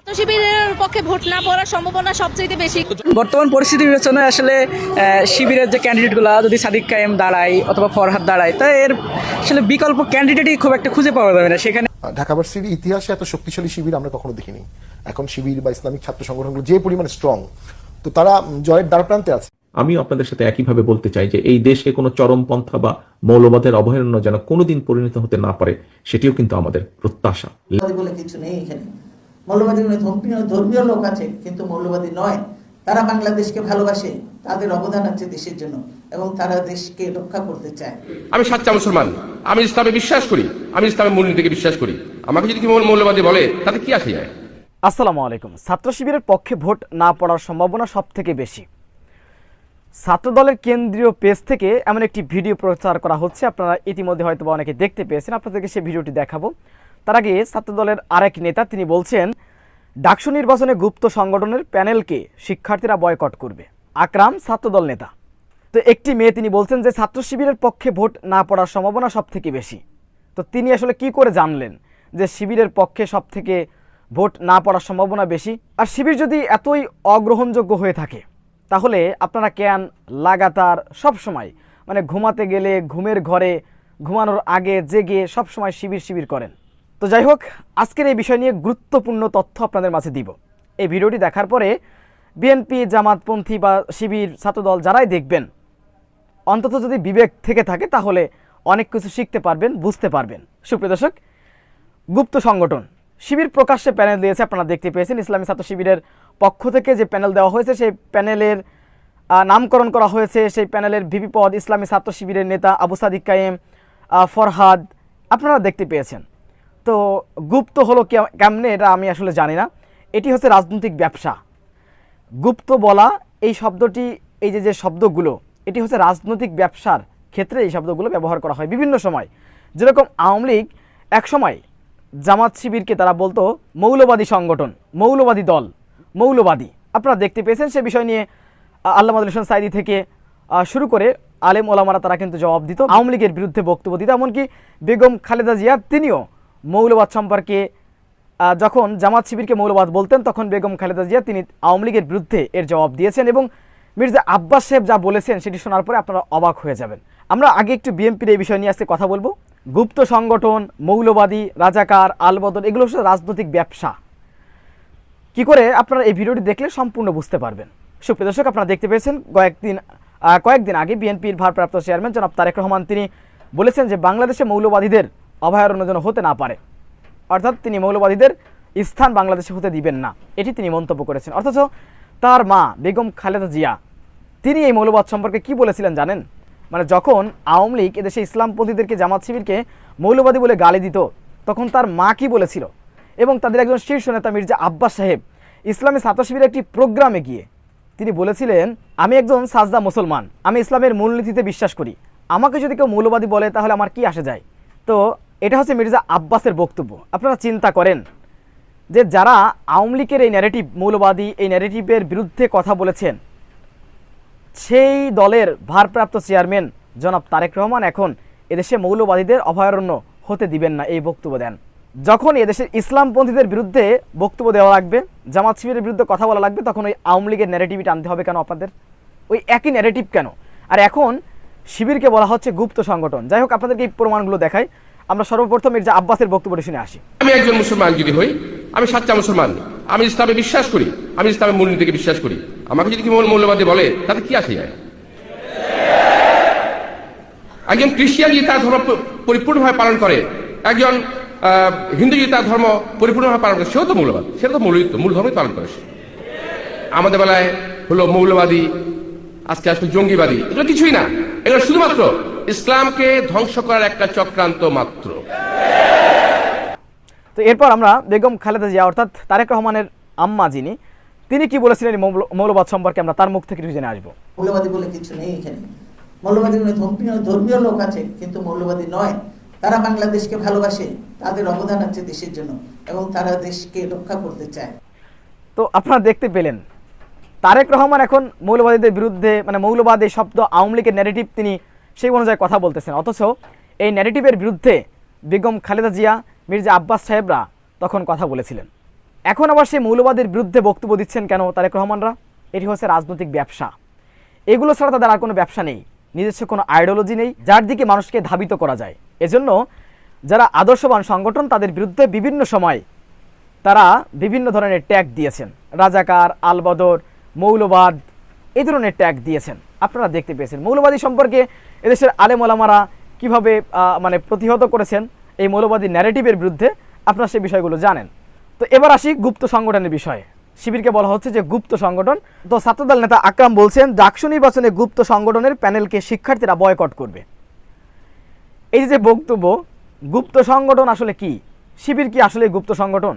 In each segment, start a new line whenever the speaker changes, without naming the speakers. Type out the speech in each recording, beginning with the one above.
ছাত্র শিবিরের পক্ষে ভোট না পড়ার সম্ভাবনা সবচেয়ে বেশি।
বর্তমান পরিস্থিতি বিবেচনায় আসলে শিবিরের যে ক্যান্ডিডেটগুলো যদি সাদিক কায়েম দাঁড়ায় অথবা ফরহাদ দাঁড়ায় তা এর আসলে বিকল্প ক্যান্ডিডেটই খুব একটা খুঁজে পাওয়া যাবে না। সেখানে
ঢাকা ভার্সিটির ইতিহাসে এত শক্তিশালী শিবির আমরা কখনো দেখিনি। এখন শিবির বা ইসলামিক ছাত্র সংগঠনগুলো যে পরিমাণে স্ট্রং তো তারা জয়ের দ্বারপ্রান্তে আছে।
আমি আপনাদের সাথে একইভাবে বলতে চাই যে এই দেশে কোনো চরমপন্থা বা মৌলবাদের অভয়ারণ্য যেন কোনোদিন পরিণত হতে না পারে সেটিও কিন্তু আমাদের প্রত্যাশা।
বলে কিছু নেই এখানে। মৌলবাদী মানে ধর্মীয় ধর্মীয় লোক আছে কিন্তু মৌলবাদী নয়। তারা বাংলাদেশকে ভালোবাসে তাদের অবদান আছে দেশের জন্য এবং তারা দেশকে রক্ষা করতে চায়।
আমি সাচ্চা মুসলমান আমি ইসলামে বিশ্বাস করি আমি ইসলামের মূলনীতিকে বিশ্বাস করি। আমাকে যদি কেউ মৌলবাদী বলে তাতে কি আসে যায়?
আসসালামু আলাইকুম। ছাত্র শিবিরের পক্ষে ভোট না পড়ার সম্ভাবনা সব থেকে বেশি। ছাত্রদলের কেন্দ্রীয় পেজ থেকে এমন একটি ভিডিও প্রচার করা হচ্ছে আপনারা ইতিমধ্যে হয়তো অনেকে দেখতে পেয়েছেন আপনাদেরকে সেই ভিডিওটি দেখাবো। তার আগে ছাত্রদলের আরেক নেতা, তিনি বলছেন, ডাকসু নির্বাচনে গুপ্ত সংগঠনের প্যানেলকে শিক্ষার্থীরা বয়কট করবে। আকরাম ছাত্রদল নেতা। তো একটি মেয়ে, তিনি বলছেন যে ছাত্র শিবিরের পক্ষে ভোট না পড়ার সম্ভাবনা সব থেকে বেশি। তো তিনি আসলে কি করে জানলেন যে শিবিরের পক্ষে সব থেকে ভোট না পড়ার সম্ভাবনা বেশি? আর শিবির যদি এতই অগ্রহণযোগ্য হয়ে থাকে, তাহলে আপনারা কেন লাগাতার সব সময় মানে ঘুমাতে গেলে, ঘুমের ঘরে, ঘুমানোর আগে, জেগে সব সময় শিবির শিবির করেন। তো যাই হোক, আজকের এই বিষয় নিয়ে গুরুত্বপূর্ণ তথ্য আপনাদের মাঝে দিব। এই ভিডিওটি দেখার পরে বিএনপি, জামাতপন্থী বা শিবির ছাত্রদল যারাই দেখবেন, অন্তত যদি বিবেক থেকে থাকে, তাহলে অনেক কিছু শিখতে পারবেন, বুঝতে পারবেন। সুপ্রিয় দর্শক, গুপ্ত সংগঠন, শিবির প্রকাশ্যে প্যানেল দিয়েছে, আপনারা দেখতে পেয়েছেন, ইসলামী ছাত্র শিবিরের পক্ষ থেকে যে প্যানেল দেওয়া হয়েছে, সেই প্যানেলের নামকরণ করা হয়েছে, সেই প্যানেলের ভিপি পদ ইসলামী ছাত্র শিবিরের নেতা আবু সাদিক কায়েম ফরহাদ, আপনারা দেখতে পেয়েছেন। তো গুপ্ত হলো কেমনে এটা আমি আসলে জানি না। এটি হচ্ছে রাজনৈতিক ব্যবসা। গুপ্ত বলা এই শব্দটি, এই যে যে শব্দগুলো, এটি হচ্ছে রাজনৈতিক ব্যবসার ক্ষেত্রে এই শব্দগুলো ব্যবহার করা হয় বিভিন্ন সময়। যেরকম আওয়ামী লীগ এক সময় জামাত শিবিরকে তারা বলতো মৌলবাদী সংগঠন, মৌলবাদী দল, মৌলবাদী। আপনারা দেখতে পেয়েছেন সে বিষয় নিয়ে আল্লাহ হোসেন সাইদি থেকে শুরু করে আলেম ওলামারা তারা কিন্তু জবাব দিত। আওয়ামী লীগের বিরুদ্ধে বক্তব্য দিত। এমনকি বেগম খালেদা জিয়া তিনিও মৌলবাদ সম্পর্কে যখন জামাত শিবিরকে মৌলবাদ বলতেন, তখন বেগম খালেদা জিয়া তিনি আওয়ামী লীগের বিরুদ্ধে এর জবাব দিয়েছেন এবং মির্জা আব্বাস সাহেব যা বলেছেন সেটি শোনার পরে আপনারা অবাক হয়ে যাবেন। আমরা আগে একটু বিএনপির এই বিষয় নিয়ে আজকে কথা বলব। গুপ্ত সংগঠন, মৌলবাদী, রাজাকার আলবদল এগুলো হচ্ছে রাজনৈতিক ব্যবসা। কি করে আপনারা এই ভিডিওটি দেখলে সম্পূর্ণ বুঝতে পারবেন। সুপ্রিয় দর্শক, আপনারা দেখতে পেয়েছেন, কয়েকদিন কয়েকদিন আগে বিএনপির ভারপ্রাপ্ত চেয়ারম্যান জনাব তারেক রহমান তিনি বলেছেন যে বাংলাদেশে মৌলবাদীদের অভয়ারণ্য যেন হতে না পারে। অর্থাৎ তিনি মৌলবাদীদের স্থান বাংলাদেশে হতে দিবেন না। এটি তিনি মন্তব্য করেছেন। অথচ তার মা বেগম খালেদা জিয়া, তিনি এই মৌলবাদ সম্পর্কে কি বলেছিলেন জানেন? মানে যখন আওয়ামী লীগ এদেশে ইসলামপন্থীদেরকে, জামাত শিবিরকে মৌলবাদী বলে গালি দিত, তখন তার মা কি বলেছিল? এবং তাদের একজন শীর্ষ নেতা মির্জা আব্বাস সাহেব, ইসলামী ছাত্র শিবিরের একটি প্রোগ্রামে গিয়ে তিনি বলেছিলেন, আমি একজন সাজদা মুসলমান, আমি ইসলামের মূলনীতিতে বিশ্বাস করি। আমাকে যদি কেউ মৌলবাদী বলে, তাহলে আমার কি আসে যায়? তো এটা হচ্ছে মির্জা আব্বাসের বক্তব্য। আপনারা চিন্তা করেন যে যারা আওয়ামী লীগের এই ন্যারেটিভ মৌলবাদী, এই ন্যারেটিভের বিরুদ্ধে কথা বলেছেন, সেই দলের ভারপ্রাপ্ত চেয়ারম্যান জনাব তারেক রহমান এখন এদেশে মৌলবাদীদের অভয়ারণ্য হতে দিবেন না এই বক্তব্য দেন। যখন এদেশের ইসলামপন্থীদের বিরুদ্ধে বক্তব্য দেওয়া লাগবে, জামাত শিবিরের বিরুদ্ধে কথা বলা লাগবে, তখন ওই আওয়ামী লীগের ন্যারেটিভটা আনতে হবে কেন আপনাদের? ওই একই ন্যারেটিভ কেন? আর এখন শিবিরকে বলা হচ্ছে গুপ্ত সংগঠন। যাই হোক, আপনাদেরকে এই প্রমাণগুলো দেখাই। আমরা সর্বপ্রথম মির্জা আব্বাসের বক্তব্যটি শুনে আসি।
আমি একজন মুসলমান যদি হই, আমি সাচ্চা মুসলমান। আমি ইসলামে বিশ্বাস করি, আমি ইসলামের মূলনীতিকে বিশ্বাস করি। আমাকে যদি কেউ মৌলবাদী বলে, তাতে কি আসে যায়? একজন খ্রিস্টিয়ান যদি তার ধর্ম পরিপূর্ণভাবে পালন করে, একজন হিন্দু যদি তার ধর্ম পরিপূর্ণভাবে পালন করে, সেও তো মৌলবাদ সেটা তো মূল মূল ধর্মই পালন করে সে। আমাদের বেলায় হলো মৌলবাদী, আজকে আসলে জঙ্গিবাদী, এগুলো কিছুই না। এগুলো শুধুমাত্র ইসলামকে ধ্বংস করার একটা চক্রান্ত মাত্র।
তো এরপর আমরা বেগম খালেদা জিয়া অর্থাৎ তারেক রহমানের আম্মা যিনি তিনি কি বলেছিলেন মৌলবাদ সম্পর্কে? আমরা তার মুখ থেকে জেনে আসব।
মৌলবাদী বলে কিছু নেই এখানে। মৌলবাদী মানে ধর্মীয় ধর্মীয় লোক আছে কিন্তু মৌলবাদী নয়। তারা বাংলাদেশকে ভালোবাসে তাদের অবদান আছে দেশের জন্য এবং তারা দেশকে রক্ষা করতে চায়।
তো আপনারা দেখতে পেলেন তারেক রহমান এখন মৌলবাদীদের বিরুদ্ধে মানে মৌলবাদ এই শব্দ আওয়ামী লীগের ন্যারেটিভ তিনি সেই অনুযায়ী কথা বলতেছেন। অথচ এই ন্যারেটিভের বিরুদ্ধে বেগম খালেদা জিয়া, মির্জা আব্বাস সাহেবরা তখন কথা বলেছিলেন। এখন আবার সেই মৌলবাদের বিরুদ্ধে বক্তব্য দিচ্ছেন কেন তারেক রহমানরা? এটি হচ্ছে রাজনৈতিক ব্যবসা। এগুলো ছাড়া তাদের আর কোনো ব্যবসা নেই। নিজস্ব কোনো আইডিওলজি নেই, যার দিকে মানুষকে ধাবিত করা যায়। এজন্য যারা আদর্শবান সংগঠন, তাদের বিরুদ্ধে বিভিন্ন সময় তারা বিভিন্ন ধরনের ট্যাগ দিয়েছেন। রাজাকার, আলবদর, মৌলবাদ এই ধরনের ট্যাগ দিয়েছেন। আপনারা দেখতে পেয়েছেন। মৌলবাদী সম্পর্কে এদেশের আলেমোলামারা কীভাবে মানে প্রতিহত করেছেন এই মৌলবাদী ন্যারেটিভের বিরুদ্ধে আপনারা সেই বিষয়গুলো জানেন। তো এবার আসি গুপ্ত সংগঠনের বিষয়ে। শিবিরকে বলা হচ্ছে যে গুপ্ত সংগঠন। তো ছাত্রদল নেতা আকরাম বলছেন, ডাকসু নির্বাচনে গুপ্ত সংগঠনের প্যানেলকে শিক্ষার্থীরা বয়কট করবে। এই যে বক্তব্য, গুপ্ত সংগঠন আসলে কি? শিবির কি আসলে গুপ্ত সংগঠন?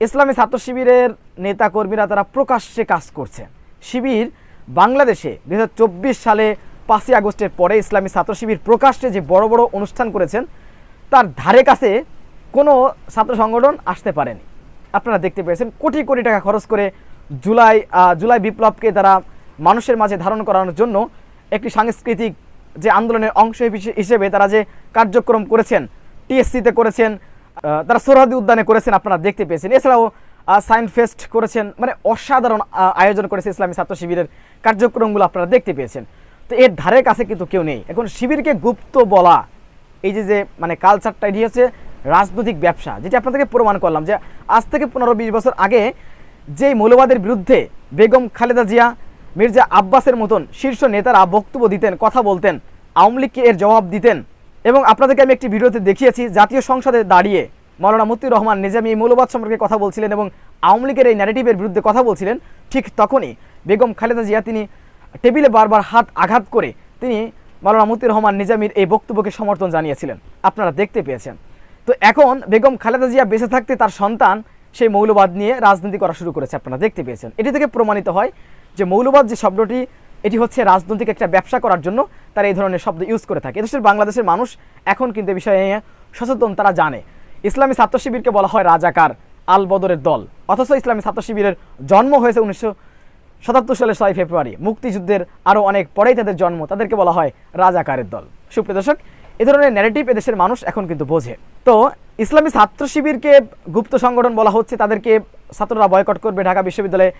ইসলামী ছাত্র শিবিরের নেতা কর্মীরা তারা প্রকাশ্যে কাজ করছে। শিবির বাংলাদেশে দুই হাজার চব্বিশ সালে পাঁচই আগস্টের পরে ইসলামী ছাত্র শিবির প্রকাশ্যে যে বড় বড় অনুষ্ঠান করেছেন, তার ধারে কাছে কোনো ছাত্র সংগঠন আসতে পারেনি। আপনারা দেখতে পেয়েছেন, কোটি কোটি টাকা খরচ করে জুলাই জুলাই বিপ্লবকে তারা মানুষের মাঝে ধারণ করানোর জন্য একটি সাংস্কৃতিক যে আন্দোলনের অংশ হিসেবে তারা যে কার্যক্রম করেছেন, টিএসসিতে করেছেন তারা সোহরাদি উদ্যানে করেছেন, আপনারা দেখতে পেয়েছেন। এছাড়াও সাইন ফেস্ট করেছেন মানে অসাধারণ আয়োজন করেছে ইসলামী ছাত্র শিবিরের কার্যক্রমগুলো আপনারা দেখতে পেয়েছেন। তো এর ধারে কাছে কিন্তু কেউ নেই। এখন শিবিরকে গুপ্ত বলা, এই যে যে মানে কালচারটা এটি হচ্ছে রাজনৈতিক ব্যবসা, যেটি আপনাদেরকে প্রমাণ করলাম যে আজ থেকে পনেরো বিশ বছর আগে যেই মৌলবাদের বিরুদ্ধে বেগম খালেদা জিয়া, মির্জা আব্বাসের মতন শীর্ষ নেতারা বক্তব্য দিতেন, কথা বলতেন, আওয়ামী লীগকে এর জবাব দিতেন এবং আপনাদেরকে আমি একটি ভিডিওতে দেখিয়েছি, জাতীয় সংসদে দাঁড়িয়ে মৌলানা মতিউর রহমান নিজামী এই মৌলবাদ সম্পর্কে কথা বলছিলেন এবং আওয়ামী লীগের এই ন্যারেটিভের বিরুদ্ধে কথা বলছিলেন, ঠিক তখনই বেগম খালেদা জিয়া তিনি টেবিলে বারবার হাত আঘাত করে তিনি মাওলানা মতিউর রহমান নিজামীর এই বক্তব্যকে সমর্থন জানিয়েছিলেন। আপনারা দেখতে পেয়েছেন। তো এখন বেগম খালেদা জিয়া বেঁচে থাকতে তার সন্তান সেই মৌলবাদ নিয়ে রাজনীতি করা শুরু করেছে, আপনারা দেখতে পেয়েছেন। এটি থেকে প্রমাণিত হয় যে মৌলবাদ যে শব্দটি, এটি হচ্ছে রাজনৈতিক একটা ব্যবসা করার জন্য তারা এই ধরনের শব্দ ইউজ করে থাকে। এদেশের বাংলাদেশের মানুষ এখন কিন্তু বিষয়ে সচেতন তারা জানে। ইসলামী ছাত্র শিবিরকে বলা হয় রাজাকার আল বদরের দল। অথচ ইসলামী ছাত্র শিবিরের জন্ম হয়েছে উনিশশো সাতাত্তর সালের ছয় ফেব্রুয়ারি। মুক্তিযুদ্ধের আরও অনেক পরেই তাদের জন্ম, তাদেরকে বলা হয় রাজাকারের দল। সুপ্রিয় দর্শক, এ ধরনের ন্যারেটিভ এদেশের মানুষ এখন কিন্তু বোঝে। তো ইসলামী ছাত্র শিবিরকে গুপ্ত সংগঠন বলা হচ্ছে, তাদেরকে ছাত্ররা বয়কট করবে, ঢাকা বিশ্ববিদ্যালয়ে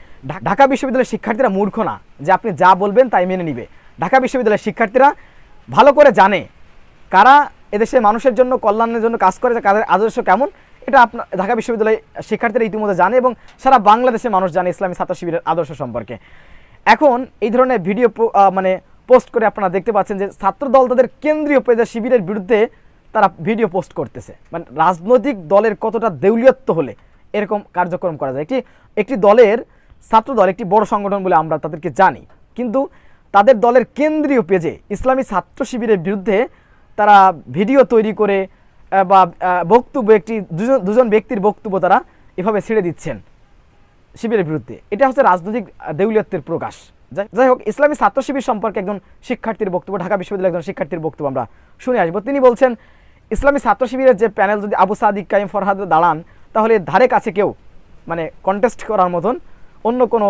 ঢাকা বিশ্ববিদ্যালয়ের শিক্ষার্থীরা মূর্খ না যে আপনি যা বলবেন তাই মেনে নিবে। ঢাকা বিশ্ববিদ্যালয়ের শিক্ষার্থীরা ভালো করে জানে কারা এদেশের মানুষের জন্য, কল্যাণের জন্য কাজ করে কাদের আদর্শ কেমন? এটা আপনার ঢাকা বিশ্ববিদ্যালয়ের শিক্ষার্থীরা ইতিমধ্যে জানে এবং সারা বাংলাদেশের মানুষ জানে ইসলামী ছাত্র শিবিরের আদর্শ সম্পর্কে। এখন এই ধরনের ভিডিও মানে পোস্ট করে আপনারা দেখতে পাচ্ছেন যে ছাত্রদল তাদের কেন্দ্রীয় পেজে শিবিরের বিরুদ্ধে তারা ভিডিও পোস্ট করতেছে। মানে রাজনৈতিক দলের কতটা দেউলিয়ত্ব হলে এরকম কার্যক্রম করা যায়। একটি একটি দলের ছাত্রদল একটি বড় সংগঠন বলে আমরা তাদেরকে জানি। কিন্তু তাদের দলের কেন্দ্রীয় পেজে ইসলামী ছাত্র শিবিরের বিরুদ্ধে তারা ভিডিও তৈরি করে বা বক্তব্য একটি দুজন দুজন ব্যক্তির বক্তব্য তারা এভাবে ছেড়ে দিচ্ছেন শিবিরের বিরুদ্ধে। এটা হচ্ছে রাজনৈতিক দেউলিয়ত্বের প্রকাশ। যাই হোক, ইসলামী ছাত্র শিবির সম্পর্কে একজন শিক্ষার্থীর বক্তব্য, ঢাকা বিশ্ববিদ্যালয়ের একজন শিক্ষার্থীর বক্তব্য আমরা শুনে আসব। তিনি বলছেন, ইসলামী ছাত্র শিবিরের যে প্যানেল, যদি আবু সাদিক, কাইম ফরহাদ দাঁড়ান, তাহলে ধারে কাছে কেউ মানে কন্টেস্ট করার মতন অন্য কোনো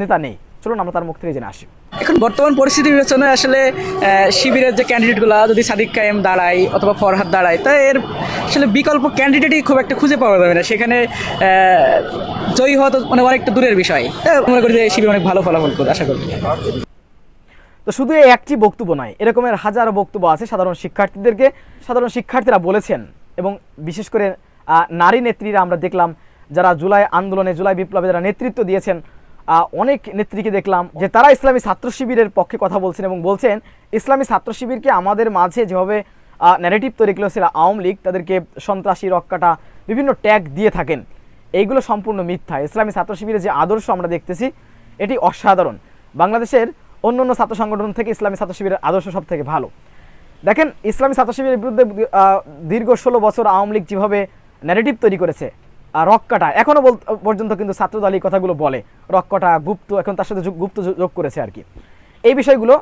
নেতা নেই। চলুন আমরা তার মুখ থেকে জেনে আসি।
এখন বর্তমান পরিস্থিতি বিবেচনায় আসলে শিবিরের যে ক্যান্ডিডেটগুলো যদি সাদিক কায়েম দাঁড়ায় অথবা ফরহাদ দাঁড়ায়, তা এর আসলে বিকল্প ক্যান্ডিডেটই খুব একটা খুঁজে পাওয়া যাবে না। সেখানে জয়ী হওয়া তো মানে অনেকটা দূরের বিষয়। মনে করি যে শিবির অনেক ভালো ফলাফল করবে আশা করি।
তো শুধু এই একটি বক্তব্য নয়, এরকমের হাজারো বক্তব্য আছে সাধারণ শিক্ষার্থীদেরকে। সাধারণ শিক্ষার্থীরা বলেছেন এবং বিশেষ করে নারী নেত্রীরা আমরা দেখলাম, যারা জুলাই আন্দোলনে, জুলাই বিপ্লবে যারা নেতৃত্ব দিয়েছেন অনেক নেত্রীকে দেখলাম যে তারা ইসলামী ছাত্র শিবিরের পক্ষে কথা বলছেন এবং বলছেন, ইসলামী ছাত্র শিবিরকে আমাদের মাঝে যেভাবে ন্যারেটিভ তৈরি করেছিল আওয়ামী লীগ তাদেরকে সন্ত্রাসী রক্ষাটা বিভিন্ন ট্যাগ দিয়ে থাকেন। এইগুলো সম্পূর্ণ মিথ্যা। ইসলামী ছাত্র শিবিরের যে আদর্শ আমরা দেখতেছি, এটি অসাধারণ। বাংলাদেশের অন্য অন্য ছাত্র সংগঠন থেকে ইসলামী ছাত্র শিবিরের আদর্শ সব থেকে ভালো। দেখেন, ইসলামী ছাত্র শিবিরের বিরুদ্ধে দীর্ঘ ষোলো বছর আওয়ামী লীগ যেভাবে ন্যারেটিভ তৈরি করেছে রক্কাটা। এখনও পর্যন্ত কিন্তু ছাত্রদল এই কথাগুলো বলে। রক্কাটা, গুপ্ত, এখন তার সাথে গুপ্ত যোগ- করেছে আর কি। এই বিষয়গুলো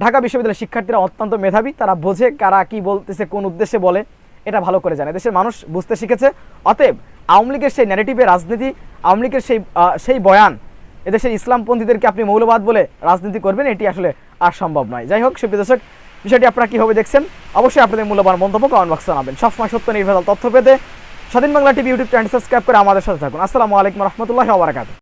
ঢাকা বিশ্ববিদ্যালয়ের শিক্ষার্থীরা অত্যন্ত মেধাবী। তারা বোঝে কারা কি বলতেছে, কোন উদ্দেশ্যে বলে। এটা ভালো করে জানে। দেশের মানুষ বুঝতে শিখেছে। অতএব আওয়ামী লীগের সেই ন্যারেটিভের রাজনীতি, আওয়ামী লীগের সেই সেই বয়ান, এদেশের ইসলামপন্থীদেরকে আপনি মৌলবাদ বলে রাজনীতি করবেন, এটি আসলে আর সম্ভব নয়। যাই হোক, সুপ্রিয় দর্শক, বিষয়টি আপনারা কীভাবে দেখছেন? অবশ্যই আপনাদের মূল্যবান মন্তব্য কমেন্ট বক্সে জানাবেন। সবসময় সত্য নির্ভেজাল তথ্য পেতে Swadhin Bangla TV YouTube channel subscribe করে আমাদের সাথে থাকুন। আসসালামু আলাইকুম রহমতুল্লাহ ওবরাকাত